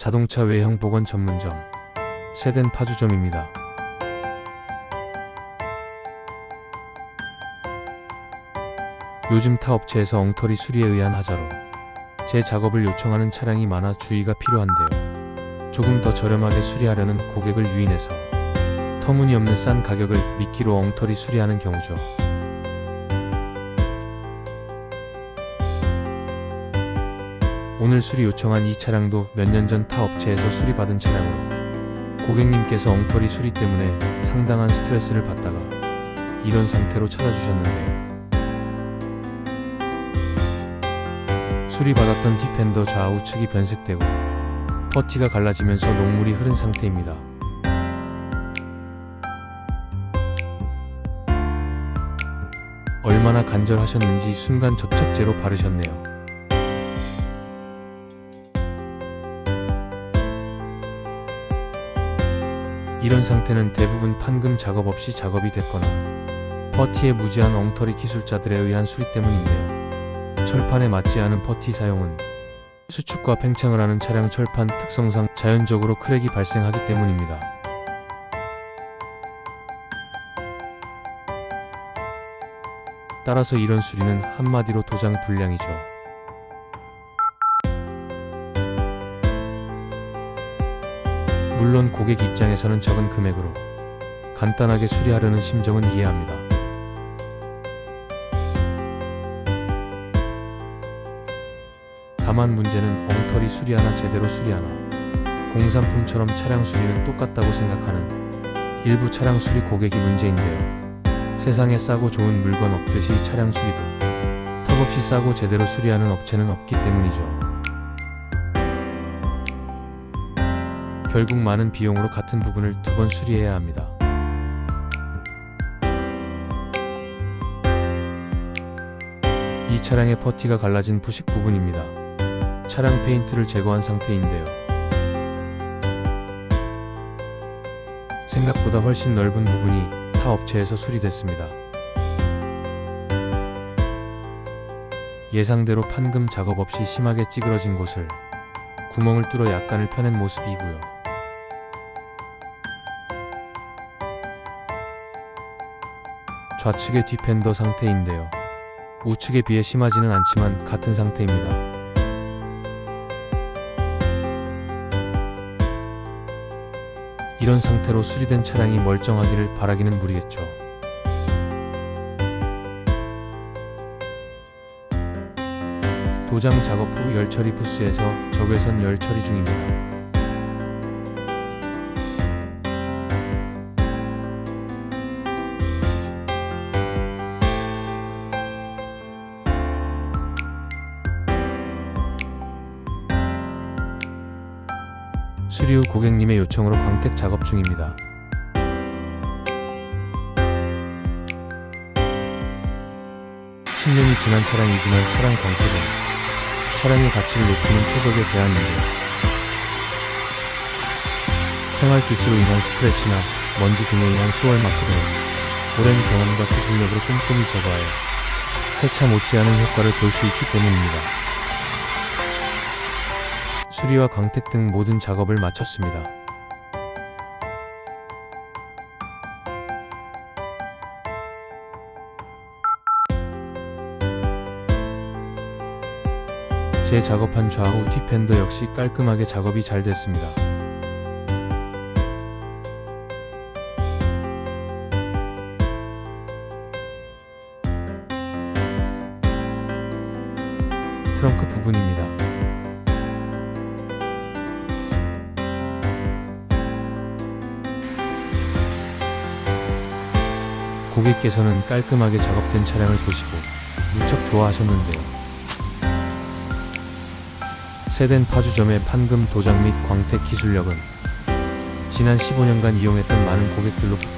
자동차 외형 복원 전문점 세덴 파주점입니다. 요즘 타 업체에서 엉터리 수리에 의한 하자로 제 작업을 요청하는 차량이 많아 주의가 필요한데요. 조금 더 저렴하게 수리하려는 고객을 유인해서 터무니없는 싼 가격을 미끼로 엉터리 수리하는 경우죠. 오늘 수리 요청한 이 차량도 몇 년 전 타 업체에서 수리받은 차량으로 고객님께서 엉터리 수리 때문에 상당한 스트레스를 받다가 이런 상태로 찾아주셨는데요. 수리받았던 디펜더 좌우측이 변색되고 퍼티가 갈라지면서 녹물이 흐른 상태입니다. 얼마나 간절하셨는지 순간 접착제로 바르셨네요. 이런 상태는 대부분 판금 작업 없이 작업이 됐거나 퍼티의 무지한 엉터리 기술자들에 의한 수리 때문인데요. 철판에 맞지 않은 퍼티 사용은 수축과 팽창을 하는 차량 철판 특성상 자연적으로 크랙이 발생하기 때문입니다. 따라서 이런 수리는 한마디로 도장 불량이죠. 물론 고객 입장에서는 적은 금액으로 간단하게 수리하려는 심정은 이해합니다. 다만 문제는 엉터리 수리하나 제대로 수리하나 공산품처럼 차량 수리는 똑같다고 생각하는 일부 차량 수리 고객이 문제인데요. 세상에 싸고 좋은 물건 없듯이 차량 수리도 턱없이 싸고 제대로 수리하는 업체는 없기 때문이죠. 결국 많은 비용으로 같은 부분을 두 번 수리해야 합니다. 이 차량의 퍼티가 갈라진 부식 부분입니다. 차량 페인트를 제거한 상태인데요. 생각보다 훨씬 넓은 부분이 타 업체에서 수리됐습니다. 예상대로 판금 작업 없이 심하게 찌그러진 곳을 구멍을 뚫어 약간을 펴낸 모습이고요. 좌측의 뒤펜더 상태인데요. 우측에 비해 심하지는 않지만 같은 상태입니다. 이런 상태로 수리된 차량이 멀쩡하기를 바라기는 무리겠죠. 도장 작업 후 열처리 부스에서 적외선 열처리 중입니다. 후 고객님의 요청으로 광택 작업 중입니다. (10년이) 지난 차량이지만 차량 광택은 차량의 가치를 높이는 최적의 대안인데요. 생활 기스로 인한 스크래치나 먼지 등에 의한 수월 마크 등 오랜 경험과 기술력으로 꼼꼼히 제거하여 세차 못지않은 효과를 볼 수 있기 때문입니다. 수리와 광택 등 모든 작업을 마쳤습니다. 제 작업한 좌우 디펜더 역시 깔끔하게 작업이 잘 됐습니다. 트렁크 부분입니다. 고객께서는 깔끔하게 작업된 차량을 보시고 무척 좋아하셨는데요. 세덴 파주점의 판금 도장 및 광택 기술력은 지난 15년간 이용했던 많은 고객들로부터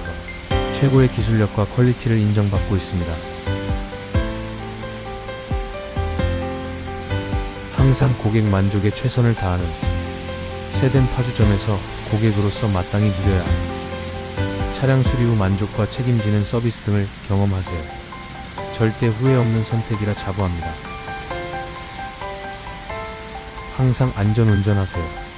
최고의 기술력과 퀄리티를 인정받고 있습니다. 항상 고객 만족에 최선을 다하는 세덴 파주점에서 고객으로서 마땅히 누려야 합니다. 차량 수리 후 만족과 책임지는 서비스 등을 경험하세요. 절대 후회 없는 선택이라 자부합니다. 항상 안전 운전하세요.